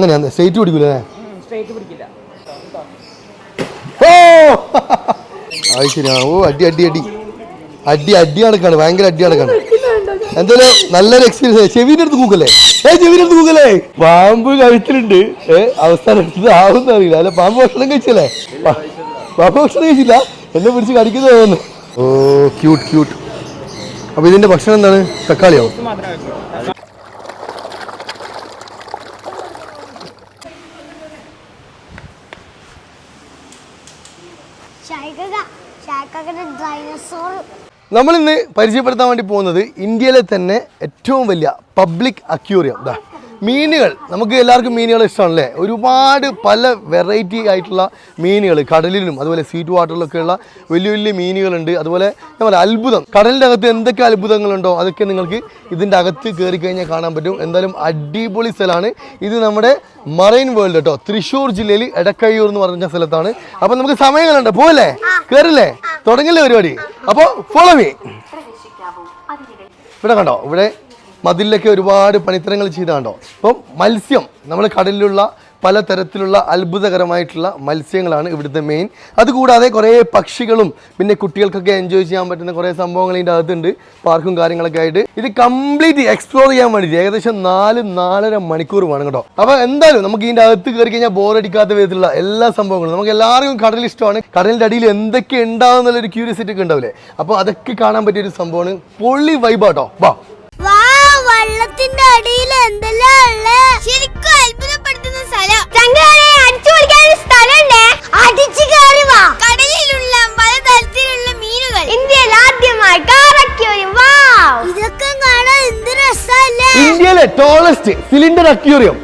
അങ്ങനെയാ സ്ട്രേറ്റ് പിടിക്കൂലേ? ഓ! അത് ശരിയാ. ഓ അടി അടി അടി. അടി അടി നടക്കാണ് ഭയങ്കര അടി നടക്കാണ്. എന്തായാലും നല്ലൊരു എക്സ്പീരിയൻസ് ചെവിന്റെ അടുത്ത് കൂക്കല്ലേ? ഏ ചെവിന്റെ അടുത്ത് കൂക്കല്ലേ? പാമ്പ് കഴിച്ചിട്ടുണ്ട്. ഏ അവസാനം എടുത്തത് ആവും അറിയില്ല. അല്ല പാമ്പ് ഭക്ഷണം കഴിച്ചല്ലേ? പാമ്പ് ഭക്ഷണം കഴിച്ചില്ല. എന്നെ പിടിച്ച് കടിക്കുന്നത് തോന്നുന്നു. ഓ ക്യൂട്ട് ക്യൂട്ട് അപ്പൊ ഇതിന്റെ ഭക്ഷണം എന്താണ്? തക്കാളിയോ ഇത് ഇന്ന് പരിചയപ്പെടുത്താൻ വേണ്ടി പോകുന്നത് ഇന്ത്യയിലെ തന്നെ ഏറ്റവും വലിയ പബ്ലിക് അക്യൂറിയം ദാ മീനുകൾ. നമുക്ക് എല്ലാവർക്കും മീനുകൾ ഇഷ്ടമാണല്ലേ? ഒരുപാട് പല വെറൈറ്റി ആയിട്ടുള്ള മീനുകൾ കടലിലും അതുപോലെ സീറ്റ് വാട്ടറിലൊക്കെയുള്ള വലിയ വലിയ മീനുകളുണ്ട്. അതുപോലെ ഞാൻ പറയാം അത്ഭുതം. കടലിന്റെ അകത്ത് എന്തൊക്കെ അത്ഭുതങ്ങളുണ്ടോ? അതൊക്കെ നിങ്ങൾക്ക് ഇതിന്റെ അകത്ത് കയറി കഴിഞ്ഞാൽ കാണാൻ പറ്റും. എന്തായാലും അടിപൊളി സ്ഥലമാണ്. ഇത് നമ്മുടെ മറൈൻ വേൾഡ് കേട്ടോ തൃശ്ശൂർ ജില്ലയിൽ എടക്കയ്യൂർ എന്ന് പറഞ്ഞ സ്ഥലത്താണ്. അപ്പം നമുക്ക് സമയങ്ങളുണ്ട് പോവല്ലേ? കയറില്ലേ തുടങ്ങില്ലേ പരിപാടി? അപ്പോൾ ഫോളോ മീ ഇവിടെ കണ്ടോ? ഇവിടെ മതിലൊക്കെ ഒരുപാട് പണിത്തരങ്ങൾ ചെയ്താണ്ടോ? അപ്പം മത്സ്യം നമ്മൾ കടലിലുള്ള പലതരത്തിലുള്ള അത്ഭുതകരമായിട്ടുള്ള മത്സ്യങ്ങളാണ് ഇവിടുത്തെ മെയിൻ അതുകൂടാതെ കുറേ പക്ഷികളും പിന്നെ കുട്ടികൾക്കൊക്കെ എൻജോയ് ചെയ്യാൻ പറ്റുന്ന കുറേ സംഭവങ്ങൾ ഇതിന്റെ അകത്തുണ്ട് പാർക്കും കാര്യങ്ങളൊക്കെ ആയിട്ട്. ഇത് കംപ്ലീറ്റ് എക്സ്പ്ലോർ ചെയ്യാൻ വേണ്ടി ഏകദേശം നാല് നാലര മണിക്കൂർ വേണം കേട്ടോ. അപ്പോൾ എന്തായാലും നമുക്ക് ഇതിന്റെ അകത്ത് കയറി കഴിഞ്ഞാൽ ബോറടിക്കാത്ത വിധത്തിലുള്ള എല്ലാ സംഭവങ്ങളും. നമുക്ക് എല്ലാവർക്കും കടൽ ഇഷ്ടമാണ്. കടലിന്റെ അടിയിൽ എന്തൊക്കെ ഉണ്ടാവും എന്നുള്ളൊരു ക്യൂരിയസിറ്റി ഒക്കെ ഉണ്ടാവില്ലേ? അപ്പോൾ അതൊക്കെ കാണാൻ പറ്റിയൊരു സംഭവമാണ് പൊള്ളി വൈബാട്ടോ വാ. വള്ളത്തിന്റെ അടിയിൽ എന്തെല്ലാം ഉള്ളേ? ശരിക്കും അത്ഭുതപ്പെടുത്തുന്ന സ്ഥലം. ചങ്കാരെ അടിച്ചു പൊളിക്കാൻ ഒരു സ്ഥലമുണ്ടേ. അടിച്ചു കയറി വാ. കടലിലുള്ള പലതരത്തിലുള്ള മീനുകൾ. ഇന്ത്യയിൽ ആദ്യമായി കാറക്യൂരിയം വാ ഇതൊക്കെ കാണാൻ എന്ത് രസമല്ലേ? ഇന്ത്യയിലെ ടോളസ്റ്റ് സിലിണ്ടർ അക്യൂറിയം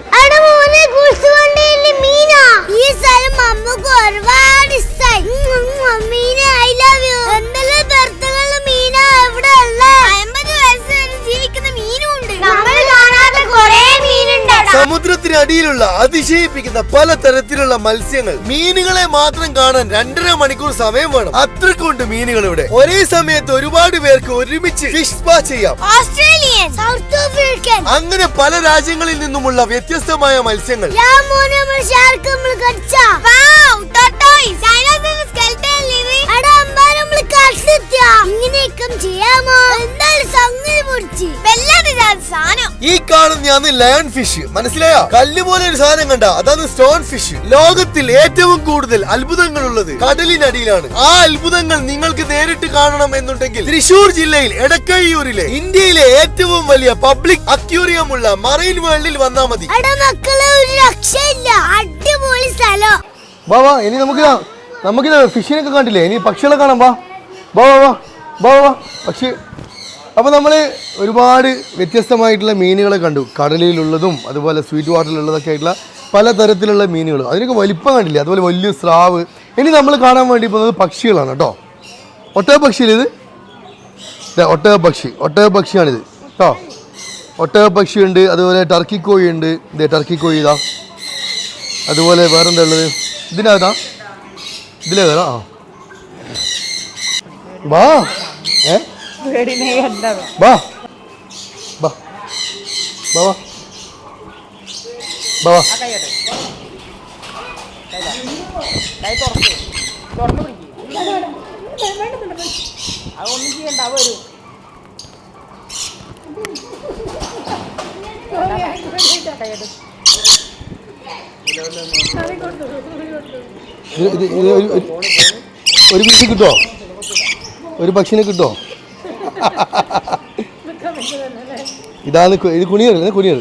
സമുദ്രത്തിനടിയിലുള്ള അതിശയിപ്പിക്കുന്ന പല തരത്തിലുള്ള മത്സ്യങ്ങൾ. മീനുകളെ മാത്രം കാണാൻ രണ്ടര മണിക്കൂർ സമയം വേണം. അത്രക്കൊണ്ട് മീനുകൾ ഇവിടെ ഒരേ സമയത്ത് ഒരുപാട് പേർക്ക് ഒരുമിച്ച് ഫിഷ് സ്പാ ചെയ്യാം. ഓസ്ട്രേലിയൻ സൗത്ത് ആഫ്രിക്കൻ അങ്ങനെ പല രാജ്യങ്ങളിൽ നിന്നുമുള്ള വ്യത്യസ്തമായ മത്സ്യങ്ങൾ. ഇങ്ങനെയൊക്കെ ചെയ്യാമോ? പൊടിച്ച് വല്ലാതെ സാധനം. ഈ കാണുന്നതാണ് ലയൺ ഫിഷ് മനസ്സിലായോ? കല്ല് പോലെ ഒരു സാധനം കണ്ട അതാണ് സ്റ്റോൺ ഫിഷ് ലോകത്തിൽ ഏറ്റവും കൂടുതൽ അത്ഭുതങ്ങൾ ഉള്ളത് കടലിനടിയിലാണ്. ആ അത്ഭുതങ്ങൾ നിങ്ങൾക്ക് നേരിട്ട് കാണണം എന്നുണ്ടെങ്കിൽ തൃശൂർ ജില്ലയിൽ എടക്കഴിയൂരിലെ ഇന്ത്യയിലെ ഏറ്റവും വലിയ പബ്ലിക് അക്യൂറിയം ഉള്ള മറൈൻ വേൾഡിൽ വന്നാൽ മതി. അടാ മക്കളെ ഒരു രക്ഷയില്ല. അടിപൊളി സ്ഥലം. വാ വാ ഇനി നമുക്ക് നമുക്കിത് ഫിഷിനൊക്കെ കണ്ടില്ലേ? ഇനി പക്ഷികളെ കാണാം വാ വാ. വാ വാ വാ. പക്ഷി അപ്പോൾ നമ്മൾ ഒരുപാട് വ്യത്യസ്തമായിട്ടുള്ള മീനുകളെ കണ്ടു. കടലിലുള്ളതും അതുപോലെ സ്വീറ്റ് വാട്ടറിലുള്ളതൊക്കെ ആയിട്ടുള്ള പലതരത്തിലുള്ള മീനുകൾ അതിനൊക്കെ വലിപ്പം കണ്ടില്ല? അതുപോലെ വലിയ സ്രാവ്. ഇനി നമ്മൾ കാണാൻ വേണ്ടി പോകുന്നത് പക്ഷികളാണ് കേട്ടോ. ഒട്ടക പക്ഷിയിൽ ഇത്? ഒട്ടക പക്ഷി. ഒട്ടക പക്ഷിയാണിത്. കേട്ടോ പക്ഷിയുണ്ട് അതുപോലെ ടർക്കി കോഴി ഉണ്ട്. ഇത് ടർക്കി കോഴി ഇതാ. അതുപോലെ വേറെന്താ ഉള്ളത്? ഇതിനകത്താ? ഇതിലേ വേറെ ആ. വാ. ഏ? കേട്ടെ അതൊന്നും ചെയ്യണ്ട വരും. എടുത്ത് ഇത് ഇത് ഇത് ഒരു പീസ് കിട്ടുമോ ഒരു പക്ഷിനെ കിട്ടുമോ ഇതാണ് ഇത് കുണിയർ ഇത് കുണിയർ.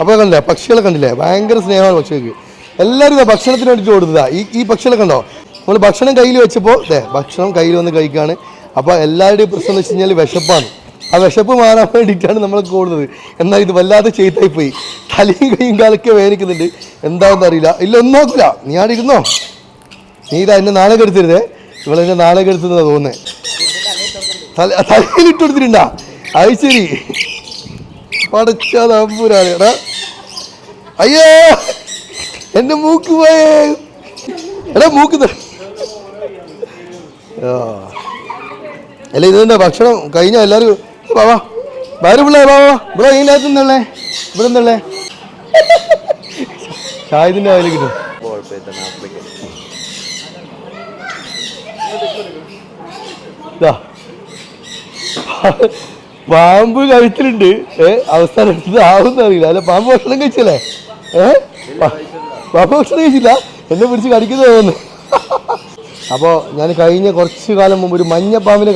അപ്പോൾ കണ്ടില്ലേ പക്ഷികളെ കണ്ടില്ലേ? ഭയങ്കര സ്നേഹമാണ് പക്ഷികൾക്ക്. എല്ലാവരും ഇതാ ഭക്ഷണത്തിന് വേണ്ടിയിട്ട് ഓടുന്നതാ. ഈ ഈ പക്ഷികളെ കണ്ടോ? നമ്മൾ ഭക്ഷണം കയ്യിൽ വെച്ചപ്പോൾ ദേ ഭക്ഷണം കയ്യിൽ വന്ന് കഴിക്കുകയാണ് അപ്പോൾ എല്ലാവരുടെയും പ്രശ്നം എന്ന് വെച്ച് കഴിഞ്ഞാൽ വിശപ്പാണ്. ആ വിശപ്പ് മാറാൻ വേണ്ടിയിട്ടാണ് നമ്മൾ കൂടുന്നത് എന്നാൽ ഇത് വല്ലാതെ ചെയ്തായി പോയി തലയും കൈയും കാലൊക്കെ വേദനിക്കുന്നുണ്ട്. എന്താണെന്ന് അറിയില്ല. ഇല്ല ഒന്നും നോക്കില്ല നീ ആടെ ഇരുന്നോ? നീ ഇതാ എന്നെ നാളെ കെടുത്തരുതേ ഇവളെന്നെ നാളെ കെടുത്തുന്നതാ തോന്നുന്നത് തല ഇട്ടുകൊടുത്തിട്ടുണ്ടാ അത് ശരി. എടാ. അയ്യോ. എന്റെ മൂക്ക് പോയേ. എടാ മൂക്ക്. അല്ല ഇതെന്താ ഭക്ഷണം കഴിഞ്ഞ? എല്ലാവരും വാ ഭാര്യ പിള്ളേ വാ വാ. ഇവിടെ നിന്നുള്ളേ ഇവിടെ നിന്നുള്ളേ ഷാഹിദിന്റെ അതിൽ കിട്ടും പാമ്പ് കഴിച്ചിട്ടുണ്ട്. ഏ അവസാനം ആവുന്ന അറിയില്ല. അല്ല പാമ്പ് ഭക്ഷണം കഴിച്ചല്ലേ? ഏ? പാമ്പ് ഭക്ഷണം കഴിച്ചില്ല. എന്നെ പിടിച്ച് കടിക്കുന്നത് തോന്നുന്നു. അപ്പോൾ ഞാൻ കഴിഞ്ഞ കുറച്ച് കാലം മുമ്പ് ഒരു മഞ്ഞ പാമ്പിനെ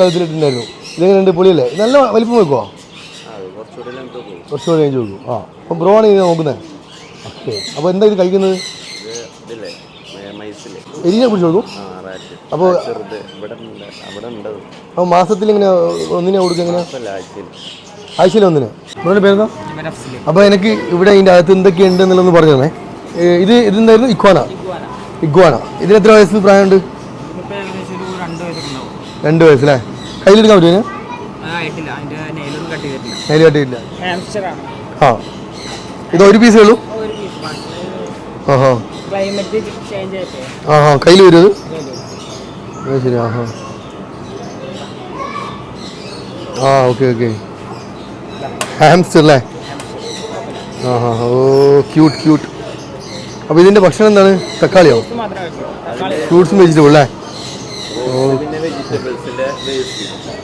ഇതെങ്ങനെ രണ്ട് പുളിയല്ലേ? നല്ല വലിപ്പം വെക്കുമോ കുറച്ചുകൂടി കഴിഞ്ഞ് ചോദിക്കും ആ അപ്പം ബ്രോ ആണ് ഇത് നോക്കുന്നത് ഓക്കെ. അപ്പോൾ എന്താ ഇത് കഴിക്കുന്നത്? എരിഞ്ഞെ പിടിച്ച് കൊടുക്കും അപ്പോൾ അപ്പോൾ മാസത്തിൽ ഇങ്ങനെ ഒന്നിനെ കൊടുക്കുക എങ്ങനെ ആഴ്ചയിൽ. ഒന്നിന്? ബ്രോയുടെ പേരെന്താ? അപ്പോൾ എനിക്ക് ഇവിടെ ഇതിന്റെ അകത്ത് എന്തൊക്കെയുണ്ട് എന്നുള്ളതൊന്ന് പറഞ്ഞു തന്നെ ഇത് ഇതെന്തായിരുന്നു? ഇക്വാന ഇഗ്വാന. ഇതിന് എത്ര വയസ്സ് പ്രായമുണ്ട്? രണ്ട് വയസ്സൊക്കെ ഉണ്ടാവും രണ്ട് വയസ്സല്ലേ? കയ്യിലെടുക്കാൻ പറ്റുമോ കട്ടിയില്ല ആ ഇത് ഒരു പീസേ ഉള്ളൂ? ഒരു പീസ് ബാക്കി ക്ലൈമറ്റ് ചേഞ്ച് ആയിട്ടേ ആ ഹാ കയ്യിൽ വരും. അത് ശരി ആ ഹാ ആ ഓക്കെ ഓക്കെ. ഹാംസ്റ്റർ അല്ലേ? ആ ഹാ ഓ ക്യൂട്ട് ക്യൂട്ട് അപ്പോൾ ഇതിന്റെ ഭക്ഷണം എന്താണ്? തക്കാളിയോ? ഫ്രൂട്ട്സും വെജിറ്റബിൾ അല്ലേ?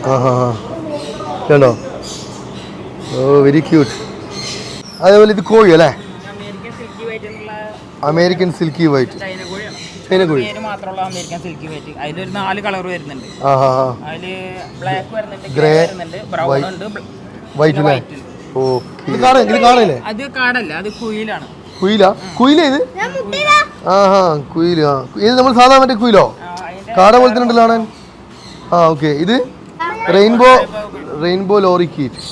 ആ ഹാ ഹാ കണ്ടോ? ഓ വെരി ക്യൂട്ട് അതേപോലെ ഇത് കോഴി അല്ലേ? American silky white. മാത്രമുള്ള അമേരിക്കൻ സിൽക്കി വൈറ്റ്. അതിലൊരു നാല് കളർ വരുന്നുണ്ട്. അതിൽ ബ്ലാക്ക് വരുന്നുണ്ട് ഗ്രേ വരുന്നുണ്ട് ബ്രൗൺ ഉണ്ട് വൈറ്റ് അല്ലേ white. ഓ ഇത് കാണാൻ ഇത് കാണല്ലേ അത് കാടല്ല അത് കുയിലാണ്. കുയില? കുയില ഇത്? ഇത് നമ്മൾ സാധാരണ മറ്റേ കുയിലോ? കാട പോലത്തെ ഉണ്ടല്ലോ കാണാൻ ആ ഓക്കെ. ഇത്? Rainbow rainbow lorikeet.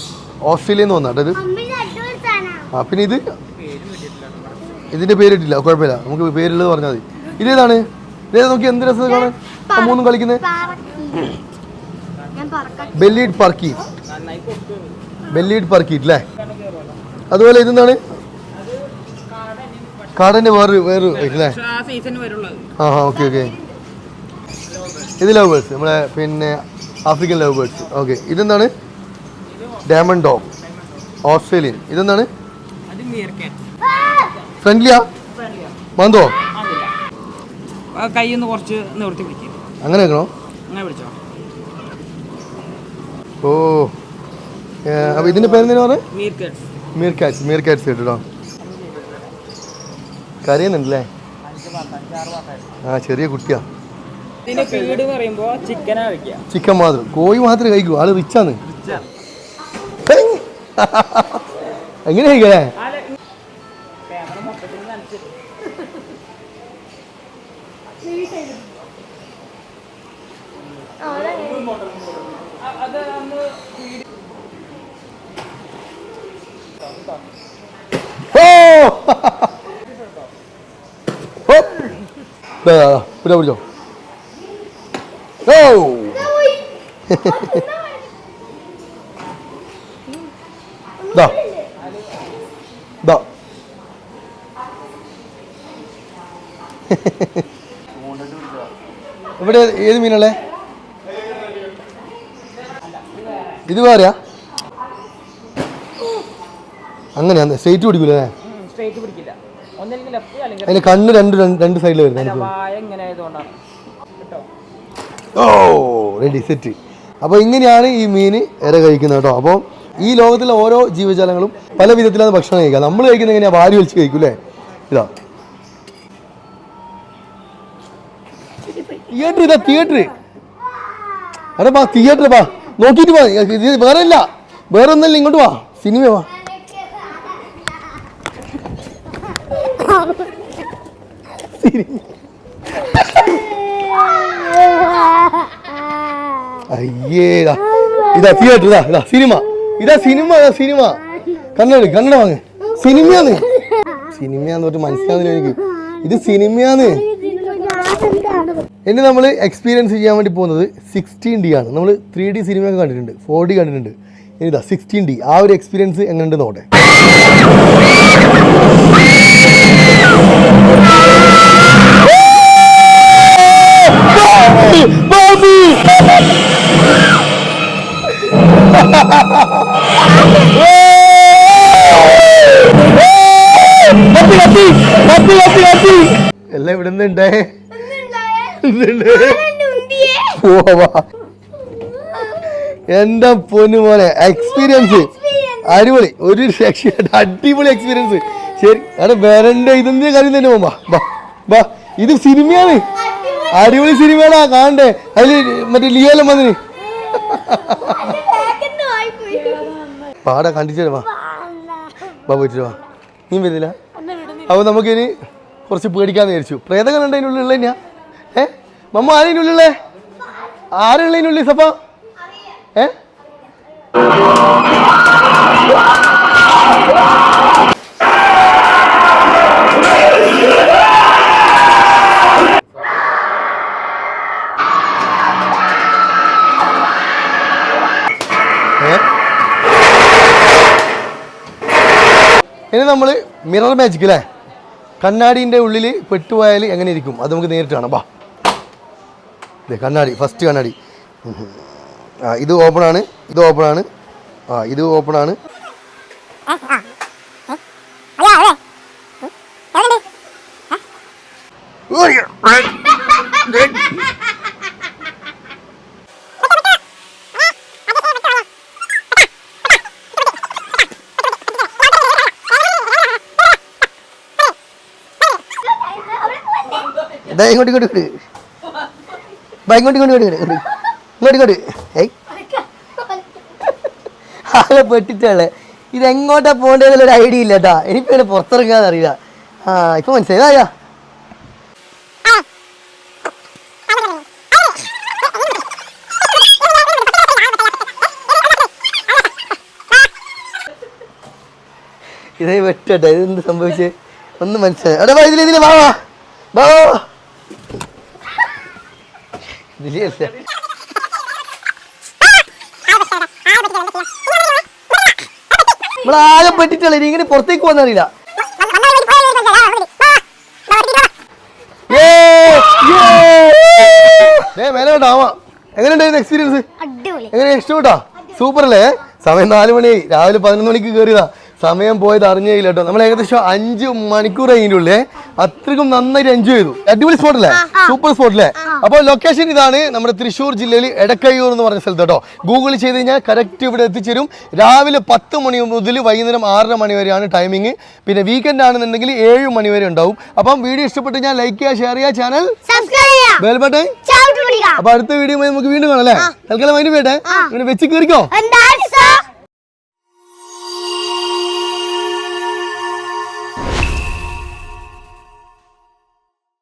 ഓസ്ട്രേലിയയിൽ നിന്ന് വന്നാട്ടോ ഇത്. അമ്മയുടെ ആ പിന്നെ ഇത്? ഇതിന്റെ പേരിട്ടില്ല കുഴപ്പമില്ല. നമുക്ക് പേരുള്ളത് പറഞ്ഞാൽ മതി. ഇതേതാണ് ഇതേതാ നോക്കി എന്ത് രസം കാണാൻ? ആ മൂന്നും കളിക്കുന്നത്? ബെല്ലീഡ് പർക്കി ബെല്ലീഡ് പർക്കീറ്റ് അല്ലേ അതുപോലെ ഇതെന്താണ്? കാടന്റെ വേറൊരു വേറൊരു അല്ലേ ആ ആ ഹാ ഓക്കെ ഓക്കെ. ഇത് ലവ് ബേർഡ്സ് നമ്മളെ പിന്നെ ആഫ്രിക്കൻ ലവ് ബേർഡ്സ് ഓക്കെ ഇതെന്താണ്? ഡയമണ്ട് ഡോഗ് ഓസ്ട്രേലിയൻ ഇതെന്താണ്? ഫ്രണ്ട്ലിയാ മന്തോ അതില്ല കൈ ഒന്ന് കുറച്ച് നിവർത്തി പിടിക്കും. അങ്ങനെ വെക്കണോ അങ്ങനെ പിടിച്ചോ? ഓ അപ്പോൾ ഇതിന്റെ പേരെന്തിനാ പറഞ്ഞത് മീർ കാറ്റ്സ് മീർ കാറ്റ്സ് കേട്ടോ കരയുന്നുണ്ടല്ലേ? ആ ചെറിയ കുട്ടിയാ. ചിക്കൻ മാത്രം. കോഴി മാത്രം കഴിക്കൂ. ആൾ റിച്ചാന്ന് എങ്ങനെ കഴിക്കേ ക്യാമറ മൊത്തത്തിൽ നനച്ചിട്ട് അത് അന്ന് പിടിച്ചോ പിടിച്ചോ ഓ ദാ ദാ ഇവിടെ ഏത് മീനല്ലേ ഇത് വേറെയാ? അങ്ങനെയാ സ്ട്രേറ്റ് പിടിക്കൂലേ? സ്ട്രേറ്റ് പിടിക്കില്ല. അതിന്റെ കണ്ണ് രണ്ട് രണ്ട് സൈഡിൽ വരുന്നത് ഓ റെഡി സെറ്റ് അപ്പോൾ ഇങ്ങനെയാണ് ഈ മീൻ ഇര കഴിക്കുന്നത് കേട്ടോ. അപ്പോൾ ഈ ലോകത്തിലെ ഓരോ ജീവജാലങ്ങളും പല വിധത്തിലാണ് ഭക്ഷണം കഴിക്കുക. നമ്മൾ കഴിക്കുന്നത് എങ്ങനെയാ? വാരി വലിച്ച് കഴിക്കൂലേ ഇതാ. തിയേറ്റർ ഇതാ തിയേറ്റർ അതെ വാ തിയേറ്റർ വാ. നോക്കിയിട്ട് വാ. ഇത് വേറെ ഇല്ല. വേറെ ഒന്നല്ല ഇങ്ങോട്ട് വാ. സിനിമ വാ. അയ്യേ ഇതാ. തിയേറ്റർ ഇതാ ഇതാ സിനിമ. ഇതാ സിനിമ ഇതാ സിനിമ. കണ്ണട കണ്ണട വാങ്ങ്. സിനിമയാന്ന് സിനിമയാന്ന് പറഞ്ഞിട്ട് മനസ്സിലാവുന്നില്ല എനിക്ക്. ഇത് സിനിമയാന്ന് ഇനി നമ്മൾ എക്സ്പീരിയൻസ് ചെയ്യാൻ വേണ്ടി പോകുന്നത് സിക്സ്റ്റീൻ ഡി ആണ്. നമ്മൾ ത്രീ ഡി സിനിമയൊക്കെ കണ്ടിട്ടുണ്ട് ഫോർ ഡി കണ്ടിട്ടുണ്ട്. ഇനി ഇതാ സിക്സ്റ്റീൻ ഡി ആ ഒരു എക്സ്പീരിയൻസ് എങ്ങനെയുണ്ട് നോട്ടെ എല്ലാം ഇവിടെ നിന്നുണ്ടേ. പോവാ എന്റെ പൊന്നു മോനെ എക്സ്പീരിയൻസ് അടിപൊളി. ഒരു രക്ഷ അടിപൊളി എക്സ്പീരിയൻസ് ശരി അവിടെ വരണ്ട ഇതെന്തിനാ കാര്യം തന്നെ പോവാ. ബാ ബാ ഇത് സിനിമയാണ്. അടിപൊളി. സിനിമയാണ് കാണണ്ടേ? അതിൽ മറ്റേ ലിയോലം വന്നിന്. പാടാ കണ്ടിച്ചു വാ. വാ പോയിട്ട് വാ. നീ വരുന്നില്ല അപ്പോൾ നമുക്കിനി കുറച്ച് പേടിക്കാന്ന് വിചാരിച്ചു. പ്രേതങ്ങൾ ഉണ്ട് അതിനുള്ളിൽ ഉള്ള തന്നെയാ ഏ? മമ്മ ആരതിനുള്ളിലേ ആരുള്ളതിനുള്ളിൽ സപ്പ ഏ? ഇനി നമ്മൾ മിറർ മാജിക് അല്ലേ കണ്ണാടീന്റെ ഉള്ളിൽ പെട്ടുപോയാൽ എങ്ങനെ ഇരിക്കും? അത് നമുക്ക് നേരിട്ട് കാണാം. ബാ. കണ്ണാടി ഫസ്റ്റ് കണ്ണാടി. ആ ഇത് ഓപ്പണാണ് ഇത് ഓപ്പണാണ് ആ ഇത് ഓപ്പണാണ് ഇങ്ങോട്ട് ഇങ്ങോട്ട് ഇങ്ങോട്ട്. ബാ ഇങ്ങോട്ട് ഇങ്ങോട്ട് ഇങ്ങോട്ട് ഇങ്ങോട്ട്. ഇങ്ങോട്ട് ഏയ്. ആകെ പെട്ടിട്ടുള്ളേ ഇതെങ്ങോട്ടാ പോകേണ്ടതെന്നുള്ള ഒരു ഐഡിയ ഇല്ല കേട്ടാ എനിക്ക് പിന്നെ പുറത്തിറങ്ങാതെ അറിയില്ല. ആ ഇപ്പൊ മനസ്സിലായ. ഇതേ വെട്ടട്ടെ ഇതെന്ത് സംഭവിച്ചേ? ഒന്നും മനസ്സിലായി. അവിടെ വാ ഇതിലെ ഇതിലെ വാ വാ വാ. അല്ല നമ്മളാകെ പെട്ടിട്ടുള്ള ഇനി ഇങ്ങനെ പുറത്തേക്ക് പോകുന്നറിയില്ല. എങ്ങനെയുണ്ടായിരുന്നു എക്സ്പീരിയൻസ് എങ്ങനെ ഇഷ്ടപ്പെട്ടോ? സൂപ്പർ അല്ലേ സമയം നാല് മണി രാവിലെ പതിനൊന്ന് മണിക്ക് കയറിയതാ സമയം പോയത് അറിഞ്ഞില്ല കേട്ടോ. നമ്മൾ ഏകദേശം അഞ്ച് മണിക്കൂർ കഴിഞ്ഞിട്ടുള്ളേ. അത്രയ്ക്കും നന്നായിട്ട് എൻജോയ് ചെയ്തു. അടിപൊളി സ്പോട്ട് അല്ലേ? സൂപ്പർ സ്പോട്ട് അല്ലേ? അപ്പോൾ ലൊക്കേഷൻ ഇതാണ് നമ്മുടെ തൃശ്ശൂർ ജില്ലയിൽ എടക്കയ്യൂർ എന്ന് പറഞ്ഞ സ്ഥലത്ത് കേട്ടോ. ഗൂഗിൾ ചെയ്ത് കഴിഞ്ഞാൽ കറക്റ്റ് ഇവിടെ എത്തിച്ചേരും. രാവിലെ പത്ത് മണി മുതൽ വൈകുന്നേരം ആറര മണി വരെയാണ് ടൈമിങ് പിന്നെ വീക്കെൻഡ് ആണെന്നുണ്ടെങ്കിൽ ഏഴ് മണി വരെ ഉണ്ടാവും. അപ്പം വീഡിയോ ഇഷ്ടപ്പെട്ട് ഞാൻ ലൈക്ക് ചെയ്യുക ഷെയർ ചെയ്യുക ചാനൽ ബെൽ ബട്ടൺ അപ്പൊ അടുത്ത വീഡിയോ നമുക്ക് വീണ്ടും കാണാം അല്ലേ? തൽക്കാലം അതിന് ഇങ്ങനെ വെച്ച് കീറിക്കോ.